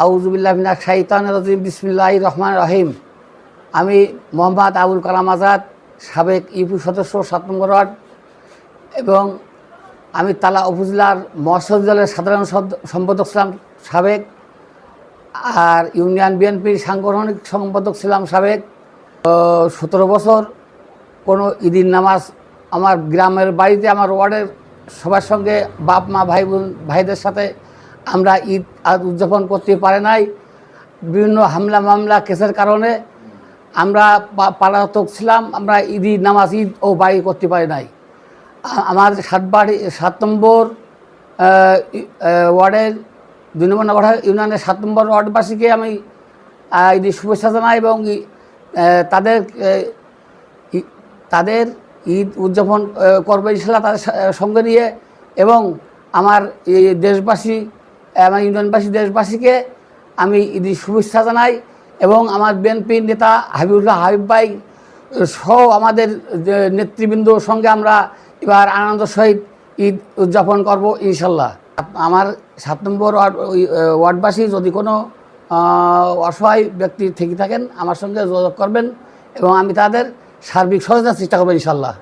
আউজুবিল্লাহ মিনা শাইতান রাজিম বিসমিল্লাহ রহমান রহিম। আমি মোহাম্মদ আবুল কালাম আজাদ, সাবেক ইউপি সদস্য, সাত নম্বর ওয়ার্ড। এবং আমি তালা উপজেলার মৎস্য দলের সাধারণ সম্পাদক ছিলাম, সাবেক। আর ইউনিয়ন বিএনপির সাংগঠনিক সম্পাদক ছিলাম, সাবেক। সতেরো বছর কোনো ঈদিন নামাজ আমার গ্রামের বাড়িতে, আমার ওয়ার্ডের সবার সঙ্গে বাপ, মা, ভাই বোন, ভাইদের সাথে আমরা ঈদ আজ উদযাপন করতে পারে নাই। বিভিন্ন হামলা মামলা, কেসের কারণে আমরা পালাতক ছিলাম, আমরা ঈদি, নামাজ, ঈদ ও বাড়ি করতে পারি নাই। আমার সাত বাড়ি, সাত নম্বর ওয়ার্ডের দুই নম্বর নগর ইউনিয়নের সাত নম্বর ওয়ার্ডবাসীকে আমি ঈদের শুভেচ্ছা জানাই এবং তাদের তাদের ঈদ উদযাপন করবে ইনশাল্লাহ তাদের সঙ্গে নিয়ে এবং আমার এই দেশবাসী আমার ইউনিয়নবাসী দেশবাসীকে আমি ঈদের শুভেচ্ছা জানাই এবং আমার বিএনপি নেতা হাবিবুল্লাহ হাবিব ভাই সহ আমাদের নেতৃবৃন্দর সঙ্গে আমরা এবার আনন্দ সহিত ঈদ উদযাপন করব ইনশাল্লাহ আমার সাত নম্বর ওয়ার্ড ওয়ার্ডবাসী যদি কোনো অসহায় ব্যক্তি থেকে থাকেন, আমার সঙ্গে যোগাযোগ করবেন এবং আমি তাদের সার্বিক সহায়তার চেষ্টা করব ইনশাল্লাহ